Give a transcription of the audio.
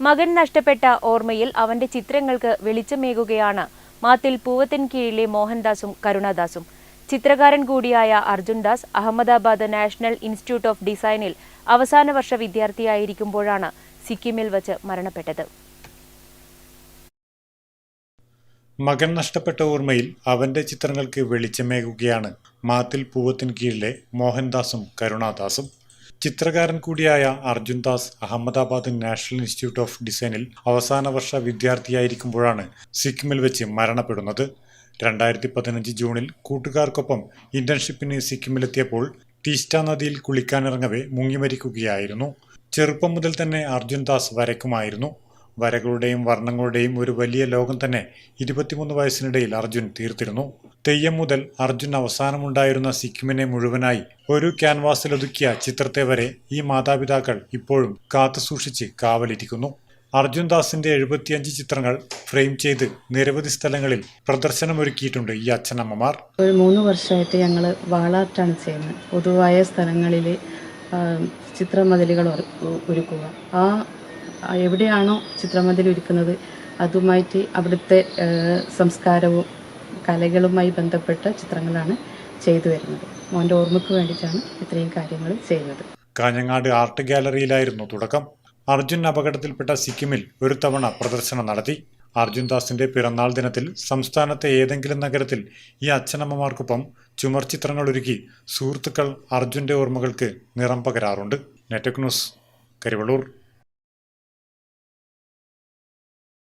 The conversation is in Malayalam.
മകൻ നഷ്ടപ്പെട്ട ഓർമ്മയിൽ അവന്റെ ചിത്രങ്ങൾക്ക് വെളിച്ചമേകുകയാണ്. മാത്തിൽ പൂവത്തിൻ കീഴിലെ മോഹൻദാസും കരുണാദാസും. ചിത്രകാരൻ കൂടിയായ Arjundas Ahmedabad national institute of ഡിസൈനിൽ അവസാന വർഷ വിദ്യാർത്ഥിയായിരിക്കുമ്പോഴാണ് സിക്കിമിൽ വച്ച് മരണപ്പെട്ടത്. മകൻ നഷ്ടപ്പെട്ട ഓർമ്മയിൽ അവന്റെ ചിത്രങ്ങൾക്ക് വെളിച്ചമേകുകയാണ്. മാത്തിൽ പൂവത്തിൻ കീഴിലെ മോഹൻദാസും കരുണാദാസും. ചിത്രകാരൻ കൂടിയായ Arjun Das Ahmedabad national institute of ഡിസൈനിൽ അവസാന വർഷ വിദ്യാർത്ഥിയായിരിക്കുമ്പോഴാണ് സിക്കിമിൽ വെച്ച് മരണപ്പെടുന്നത്. രണ്ടായിരത്തി പതിനഞ്ച് ജൂണിൽ കൂട്ടുകാർക്കൊപ്പം ഇന്റേൺഷിപ്പിന് സിക്കിമിലെത്തിയപ്പോൾ ടീസ്റ്റ നദിയിൽ കുളിക്കാനിറങ്ങവെ മുങ്ങിമരിക്കുകയായിരുന്നു. ചെറുപ്പം മുതൽ തന്നെ അർജുൻ ദാസ് വരയ്ക്കുമായിരുന്നു. വരകളുടെയും വർണങ്ങളുടെയും ഒരു വലിയ ലോകം തന്നെ ഇരുപത്തിമൂന്ന് വയസ്സിനിടയിൽ അർജുൻ തീർത്തിരുന്നു. തെയ്യം മുതൽ അർജുൻ അവസാനമുണ്ടായിരുന്ന സിക്കിമിനെ മുഴുവനായി ഒരു ക്യാൻവാസിലൊതുക്കിയ ചിത്രത്തെ വരെ ഈ മാതാപിതാക്കൾ ഇപ്പോഴും കാത്തുസൂക്ഷിച്ച് കാവലിരിക്കുന്നു. അർജുൻ ദാസിന്റെ എഴുപത്തിയഞ്ച് ചിത്രങ്ങൾ ഫ്രെയിം ചെയ്ത് നിരവധി സ്ഥലങ്ങളിൽ പ്രദർശനമൊരുക്കിയിട്ടുണ്ട് ഈ അച്ഛനമ്മമാർ. ഒരു മൂന്ന് വർഷമായിട്ട് ഞങ്ങൾ വാളാർട്ടാണ് ചെയ്യുന്നത്. പൊതുവായ സ്ഥലങ്ങളിൽ ചിത്രമതിലുകൾ ഒരു- ഒരുക്കുക. ആ എവിടെയാണോ ചിത്രമതിൽ ഒരുക്കുന്നത് അതുമായിട്ട് അവിടുത്തെ സംസ്കാരവും കലകളുമായി ബന്ധപ്പെട്ട ചിത്രങ്ങളാണ് ചെയ്തു വരുന്നത്. മോന്റെ ഓർമ്മയ്ക്ക് വേണ്ടിയിട്ടാണ് ഇത്രയും കാര്യങ്ങൾ ചെയ്യുന്നത്. കാഞ്ഞങ്ങാട് ആർട്ട് ഗാലറിയിലായിരുന്നു തുടക്കം. അർജുൻ അപകടത്തിൽപ്പെട്ട സിക്കിമിൽ ഒരു തവണ പ്രദർശനം നടത്തി. അർജുൻ ദാസിന്റെ പിറന്നാൾ ദിനത്തിൽ സംസ്ഥാനത്തെ ഏതെങ്കിലും നഗരത്തിൽ ഈ അച്ഛനമ്മമാർക്കൊപ്പം ചുമർ ചിത്രങ്ങൾ ഒരുക്കി സുഹൃത്തുക്കൾ അർജുന്റെ ഓർമ്മകൾക്ക് നിറം പകരാറുണ്ട്. നെറ്റക് ന്യൂസ് കരിവള്ളൂർ.